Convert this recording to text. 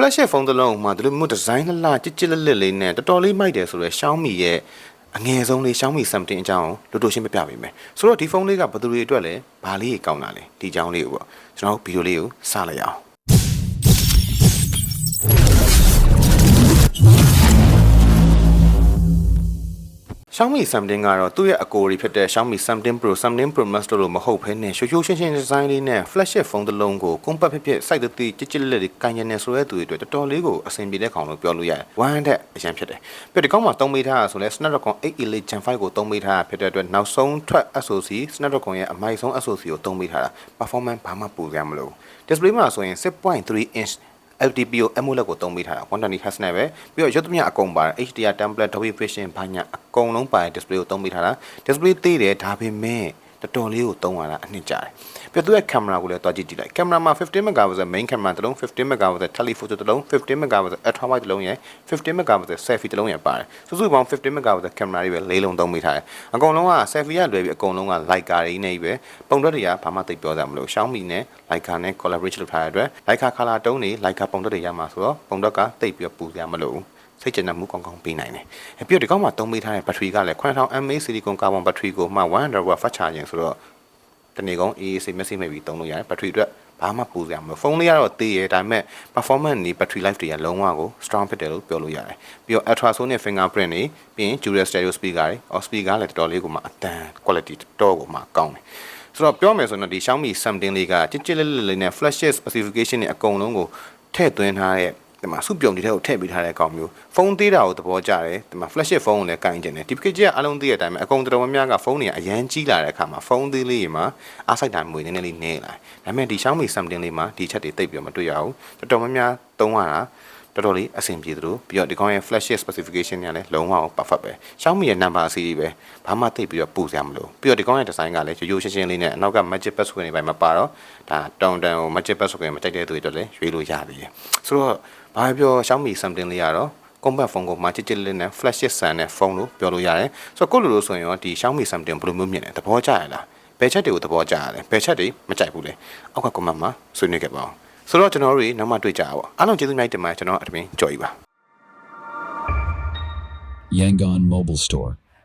flagship ဖုန်းတစ်လုံးမှာဒီလိုမျိုးဒီဇိုင်းလှလှကြစ်ကြစ်လက်လက်လေးနဲ့တော်တော်လေးမိုက်တယ်ဆိုတော့ Xiaomi ရဲ့အငယ်ဆုံးလေး Xiaomi 17အကြောင်းကိုလိုတိုရှင်းပြပြပေးမယ်ဆိုတော့ဒီဖုန်းလေးကဘယ်သူတွေအတွက်လဲဘာလေးကြီးကောင်းတာလဲဒီအကြောင်းလေးကိုပေါ့ကျွန်တော်တို့ဗီဒီယိုလေးကိုစလိုက်အောင် Xiaomi 17ကတော့သူ့ရဲ့အကိုတွေဖြစ်တဲ့ Xiaomi 17 Pro 17 Pro Max တို့လိုမဟုတ်ဘဲနဲ့ရှိုးရှိုးရှင်းရှင်းဒီဇိုင်းလေးနဲ့ flagship ဖုန်းတစ်လုံးကိုကွန်ပတ်ဖြစ်ဖြစ်စိုက်တသိကြစ်ကြစ်လက်လက်လေးကန်ရနေဆိုတဲ့သူတွေအတွက်တော်တော်လေးကိုအဆင်ပြေတဲ့ခေါင်းလို့ပြောလို့ရတယ်။ one တဲ့အရင်ဖြစ်တယ်။ပြီးတော့ဒီကောင်းမှာသုံးပေးထားတာဆိုလဲ Snapdragon 8 Elite Gen 5ကိုသုံးပေးထားတာဖြစ်တဲ့အတွက်နောက်ဆုံးထွက် SoC Snapdragon ရဲ့အမိုက်ဆုံး SoC ကိုသုံးပေးထားတာ performance ဘာမှပူစရာမလိုဘူး။ display မှာဆိုရင်6.3 inch LTPO AMOLED ကိုသုံးပေးထားတာ120 Hz နဲ့ပဲပြီးတော့ရုပ်သမျှအကုန်ပါတယ် HDR template Dolby Vision ဘာညာအကုန်လုံးပါတယ် display ကိုသုံးပေးထားတာ display သေးတယ်ဒါပေမဲ့ တော်တော်လေးကိုသုံးရတာအနှစ်ကြာတယ်ပြီးတော့သူ့ရဲ့ camera ကိုလည်းတွားကြည့်ကြည့်လိုက်ကင်မရာမှာ15 megapixel main camera တစ်လုံး15 megapixel telephoto တစ်လုံး15 megapixel ultra wide တစ်လုံးရယ်15 megapixel selfie တစ်လုံးရယ်ပါတယ်စုစုပေါင်း15 megapixel camera တွေပဲလေးလုံးသုံးပေးထားတယ်အကုန်လုံးက selfie ရလွယ်ပြီးအကုန်လုံးက Leica တွေနဲ့ပဲပုံတွက်တွေကဘာမှသိပ်ပြောစရာမလို Xiaomi နဲ့ Leica နဲ့ collaborate လုပ်ထားတဲ့အတွက် Leica color တုံးတွေ Leica ပုံတွက်တွေရမှာဆိုတော့ပုံတွက်ကသိပ်ပြီးပူစရာမလိုဘူး စိတ်ကျဉ်မှုကောင်းကောင်းပေးနိုင်တယ်။ပြီးတော့ဒီကောင်းမှာသုံးပေးထားတဲ့ဘက်ထရီကလည်း9000 mAh silicon carbon ဘက်ထရီကိုမှ100 watt fast charging ဆိုတော့တနေ့ကုန် AAC မျက်စိမိတ်ပြီးသုံးလို့ရတယ်ဘက်ထရီအတွက်ဘာမှပူစရာမလိုဖုန်းလေးကတော့သေးရဲဒါပေမဲ့ performance နေ battery life တွေကလုံးဝကို strong ဖြစ်တယ်လို့ပြောလို့ရတယ်ပြီးတော့ ultrasonic fingerprint တွေပြီးရင် dual stereo speaker တွေ or speaker လည်းတော်တော်လေးကိုမှအတန် quality တော်ကိုမှကောင်းတယ်ဆိုတော့ပြောမယ်ဆိုရင်တော့ဒီ Xiaomi 17လေးကကြစ်ကြစ်လေးလေးလေးနဲ့ flash specification တွေအကုန်လုံးကိုထည့်သွင်းထားတဲ့ ဒီမှာစုပြုံနေတဲ့ကိုထည့်ပေးထားတဲ့အကောင်မျိုးဖုန်းသေးတာကိုသဘောကျတယ်ဒီမှာ flagship ဖုန်းကိုလည်းကင်ကျင်တယ်ဒီပကေကြီးကအလုံးသေးတဲ့အတိုင်းပဲအကုန်တော်တော်များများကဖုန်းတွေကအရန်ကြီးလာတဲ့အခါမှာဖုန်းသေးလေးတွေမှာအားစိုက်တာမွေနည်းနည်းလေးနေလာဒါပေမဲ့ဒီ Xiaomi 17လေးမှာဒီချက်တွေတိတ်ပြီးတော့မတွေ့ရဘူးတော်တော်များများသုံးရတာတော်တော်လေးအဆင်ပြေသလိုပြီးတော့ဒီကောင်ရဲ့ flagship specification တွေကလည်းလုံးဝ perfect ပဲ Xiaomi ရဲ့ number အစီးပဲဘာမှသိပ်ပြီးတော့ပူစရာမလိုပြီးတော့ဒီကောင်ရဲ့ design ကလည်းရိုးရိုးရှင်းရှင်းလေးနဲ့အနောက်က magic password တွေပဲမပါတော့ဒါတောင်တန်ကို magic password တွေမတိုက်တဲ့သူတွေအတွက်လည်းရွေးလို့ရသေးတယ်ဆိုတော့ ဘာပြော Xiaomi 17လေးကတော့ compact phone ကိုမှချစ်ချစ်လေးနဲ့ flagship ဆန်တဲ့ဖုန်းလို့ပြောလို့ရတယ်ဆိုတော့ကိုလိုလိုဆိုရင်ရောဒီ Xiaomi 17ဘယ်လိုမျိုးမြင်လဲသဘောကျရလားဘယ်ချက်တွေကိုသဘောကျရလဲဘယ်ချက်တွေမကြိုက်ဘူးလဲအောက်က comment မှာဆွေးနွေးခဲ့ပါအောင်ဆိုတော့ကျွန်တော်တို့တွေနောက်မှတွေ့ကြပါအားလုံးကျေးဇူးများတင်ပါတယ်ကျွန်တော်အတမင်းကြော်ကြီးပါ Yangon Mobile Store.